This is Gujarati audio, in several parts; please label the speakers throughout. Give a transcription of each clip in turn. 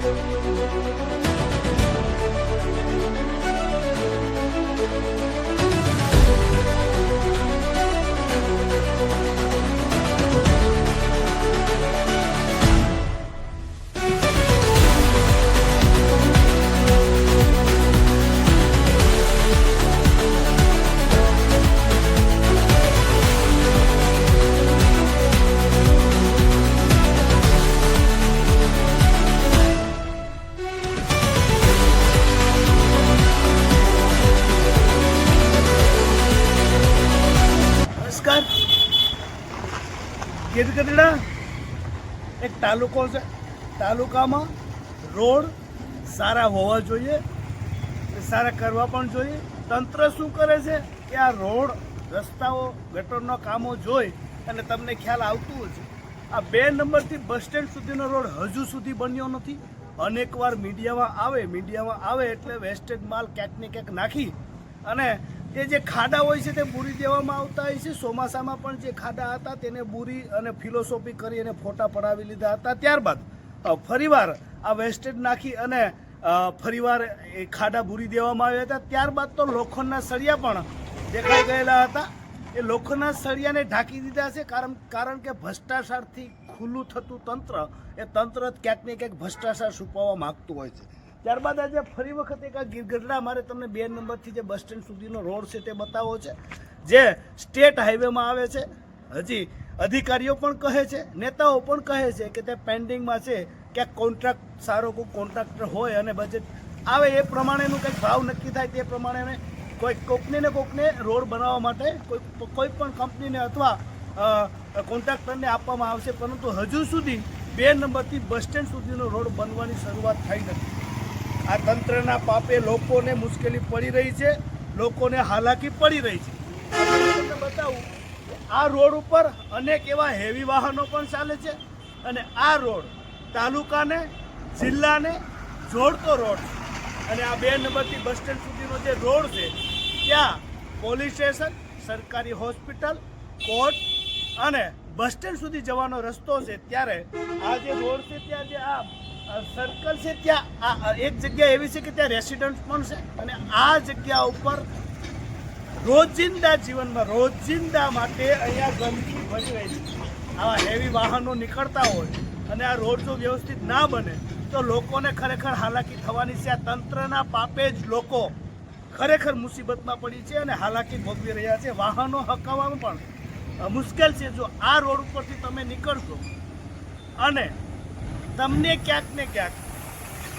Speaker 1: Música ગીરગઢડા એક તાલુકો છે. તાલુકામાં રોડ સારા હોવા જોઈએ સારા કરવા પણ જોઈએ. તંત્ર શું કરે છે? કે આ રોડ, રસ્તાઓ, ગટરના કામો જોઈ અને તમને ખ્યાલ આવતું હશે. આ બે નંબરથી બસ સ્ટેન્ડ સુધીનો રોડ હજુ સુધી બન્યો નથી. અનેકવાર મીડિયામાં આવે મીડિયામાં આવે એટલે વેસ્ટેજ માલ ક્યાંક ને ક્યાંક નાખી અને તે જે ખાડા હોય છે તે બુરી દેવામાં આવતા હોય છે. ચોમાસામાં પણ જે ખાડા હતા તેને બુરી અને ફિલોસોફી કરી અને ફોટા પડાવી લીધા હતા. ત્યારબાદ ફરીવાર આ વેસ્ટેજ નાખી અને ફરીવાર એ ખાડા બુરી દેવામાં આવ્યા હતા. ત્યારબાદ તો લોખંડના સળિયા પણ દેખાઈ ગયેલા હતા. એ લોખંડના સળિયાને ઢાંકી દીધા છે કારણ કારણ કે ભ્રષ્ટાચારથી ખુલ્લું થતું તંત્ર, એ તંત્ર ક્યાંક ને ક્યાંક ભ્રષ્ટાચાર છુપાવવા માગતું હોય છે. ત્યારબાદ આજે ફરી વખત એક આ ગીરગઢડા મારે તમને બે નંબરથી જે બસ સ્ટેન્ડ સુધીનો રોડ છે તે બતાવો છે, જે સ્ટેટ હાઈવેમાં આવે છે. હજી અધિકારીઓ પણ કહે છે, નેતાઓ પણ કહે છે કે તે પેન્ડિંગમાં છે ક્યાંક કોન્ટ્રાક્ટ, સારો કોઈ કોન્ટ્રાક્ટર હોય અને બજેટ આવે એ પ્રમાણેનું કંઈક ભાવ નક્કી થાય તે પ્રમાણે કોઈ કોકને ને કોકને રોડ બનાવવા માટે કોઈ કોઈ પણ કંપનીને અથવા કોન્ટ્રાક્ટરને આપવામાં આવશે. પરંતુ હજુ સુધી બે નંબરથી બસ સ્ટેન્ડ સુધીનો રોડ બનવાની શરૂઆત થઈ નથી. આ તંત્રના પાપે લોકોને મુશ્કેલી પડી રહી છે, લોકોને હાલાકી પડી રહી છે. તમને બતાવું આ રોડ ઉપર અનેક એવા હેવી વાહનો પણ ચાલે છે અને આ રોડ તાલુકાને, જિલ્લાને જોડતો રોડ છે. અને આ બે નંબરથી બસ સ્ટેન્ડ સુધીનો જે રોડ છે, ત્યાં પોલીસ સ્ટેશન, સરકારી હોસ્પિટલ, કોર્ટ અને બસ સ્ટેન્ડ સુધી જવાનો રસ્તો છે. ત્યારે આ જે રોડ છે, ત્યાં જે આ સર્કલ છે ત્યાં એક જગ્યા એવી છે કે ત્યાં રેસિડન્ટ પણ છે અને આ જગ્યા ઉપર રોજિંદા જીવનમાં, રોજિંદા માટે અહીંયા ગંદકી ભરી રહી છે. આવા હેવી વાહનો નીકળતા હોય અને આ રોડ જો વ્યવસ્થિત ના બને, તો લોકોને ખરેખર હાલાકી થવાની છે. આ તંત્રના પાપે જ લોકો ખરેખર મુસીબતમાં પડી છે અને હાલાકી ભોગવી રહ્યા છે. વાહનો હકાવવાનું પણ મુશ્કેલ છે. જો આ રોડ ઉપરથી તમે નીકળશો અને તમને ક્યાંક ને ક્યાંક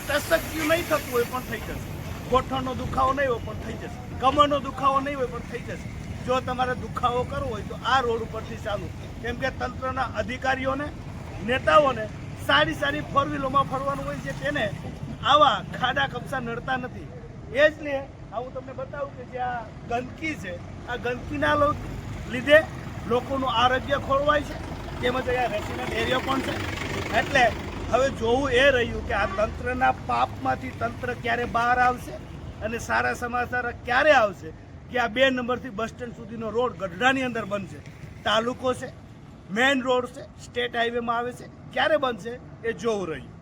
Speaker 1: તસક્યું નહીં થતું હોય પણ થઈ જશે. ગોઠણનો દુખાવો નહીં હોય પણ થઈ જશે. કમરનો દુખાવો નહીં હોય પણ થઈ જશે. જો તમારે દુખાવો કરવો હોય તો આ રોડ ઉપરથી ચાલુ. કેમ કે તંત્રના અધિકારીઓને, નેતાઓને સારી સારી ફોર વ્હીલોમાં ફરવાનું હોય છે તેને આવા ખાડા કપસા નડતા નથી. એ જ લે આ હું તમને બતાવું કે જે આ ગંદકી છે, આ ગંદકીના લીધે લોકોનું આરોગ્ય ખોરવાય છે. તેમજ અહીંયા રેસિડેન્ટ એરિયા પણ છે. એટલે હવે જોવું એ રહ્યું કે આ તંત્રના પાપમાંથી તંત્ર ક્યારે બહાર આવશે અને સારા સમાચાર ક્યારે આવશે કે આ બે નંબરથી બસ સ્ટેન્ડ સુધીનો રોડ ગઢડાની અંદર બનશે. તાલુકો છે, મેઇન રોડ છે, સ્ટેટ હાઈવેમાં આવે છે. ક્યારે બનશે એ જોવું રહ્યું.